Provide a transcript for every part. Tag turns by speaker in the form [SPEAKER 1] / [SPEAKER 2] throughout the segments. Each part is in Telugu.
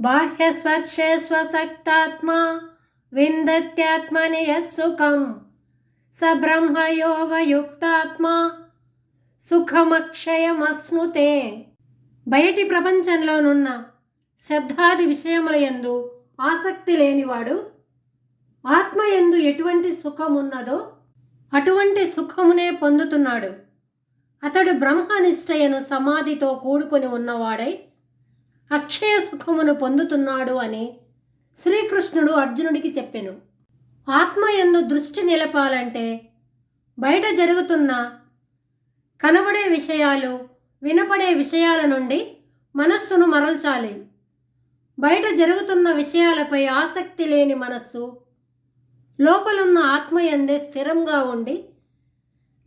[SPEAKER 1] బాహ్యస్పర్శే స్వసక్తాత్మా విందత్యాత్మని యత్సుఖం స బ్రహ్మయోగయుక్తాత్మా సుఖమక్షయమస్నుతే బయటి ప్రపంచంలోనున్న శబ్దాది విషయముల యందు ఆసక్తి లేనివాడు ఆత్మ ఎందు ఎటువంటి సుఖమున్నదో అటువంటి సుఖమునే పొందుతున్నాడు. అతడు బ్రహ్మనిష్టయను సమాధితో కూడుకొని ఉన్నవాడై అక్షయ సుఖమును పొందుతున్నాడు అని శ్రీకృష్ణుడు అర్జునుడికి చెప్పెను. ఆత్మయందు దృష్టి నిలపాలంటే బయట జరుగుతున్న కనబడే విషయాలు వినపడే విషయాల నుండి మనస్సును మరల్చాలి. బయట జరుగుతున్న విషయాలపై ఆసక్తి లేని మనస్సు లోపలున్న ఆత్మయందే స్థిరంగా ఉండి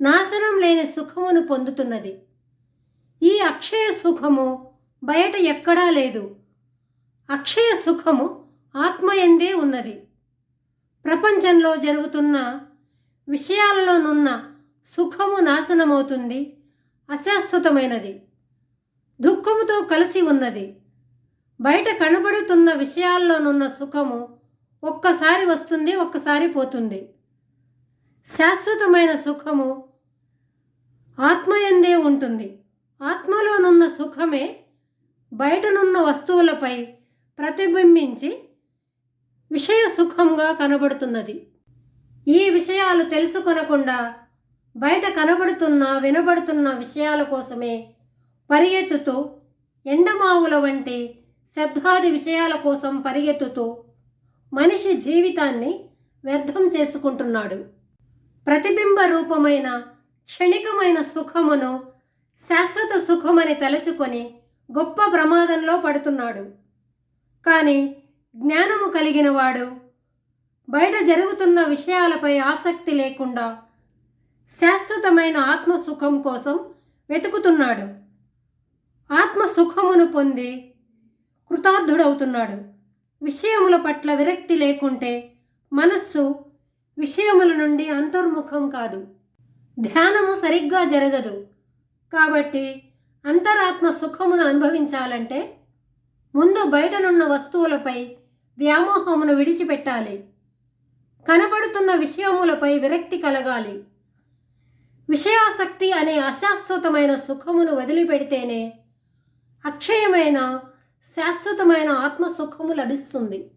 [SPEAKER 1] నాశనం లేని సుఖమును పొందుతున్నది. ఈ అక్షయ సుఖము బయట ఎక్కడా లేదు. అక్షయ సుఖము ఆత్మయందే ఉన్నది. ప్రపంచంలో జరుగుతున్న విషయాలలోనున్న సుఖము నాశనమవుతుంది అశాశ్వతమైనది. దుఃఖముతో కలిసి ఉన్నది. బయట కనబడుతున్న విషయాల్లోనున్న సుఖము ఒక్కసారి వస్తుంది ఒక్కసారి పోతుంది. శాశ్వతమైన సుఖము ఆత్మయందే ఉంటుంది. ఆత్మలోనున్న సుఖమే బయటనున్న వస్తువులపై ప్రతిబింబించి విషయ సుఖంగా కనబడుతున్నది. ఈ విషయాలు తెలుసుకొనకుండా బయట కనబడుతున్న వినబడుతున్న విషయాల కోసమే పరిగెత్తుతూ ఎండమావుల వంటి శబ్దాది విషయాల కోసం పరిగెత్తుతూ మనిషి జీవితాన్ని వ్యర్థం చేసుకుంటున్నాడు. ప్రతిబింబ రూపమైన క్షణికమైన సుఖమును శాశ్వత సుఖమని తలుచుకొని గొప్ప ప్రమాదంలో పడుతున్నాడు. కానీ జ్ఞానము కలిగిన వాడు బయట జరుగుతున్న విషయాలపై ఆసక్తి లేకుండా శాశ్వతమైన ఆత్మ సుఖం కోసం వెతుకుతున్నాడు. ఆత్మ సుఖమును పొంది కృతార్థుడవుతున్నాడు. విషయముల పట్ల విరక్తి లేకుంటే మనస్సు విషయముల నుండి అంతర్ముఖం కాదు. ధ్యానము సరిగ్గా జరగదు. కాబట్టి అంతరాత్మ సుఖమును అనుభవించాలంటే ముందు బయటనున్న వస్తువులపై వ్యామోహమును విడిచిపెట్టాలి. కనపడుతున్న విషయములపై విరక్తి కలగాలి. విషయాసక్తి అనే అశాశ్వతమైన సుఖమును వదిలిపెడితేనే అక్షయమైన శాశ్వతమైన ఆత్మ సుఖము లభిస్తుంది.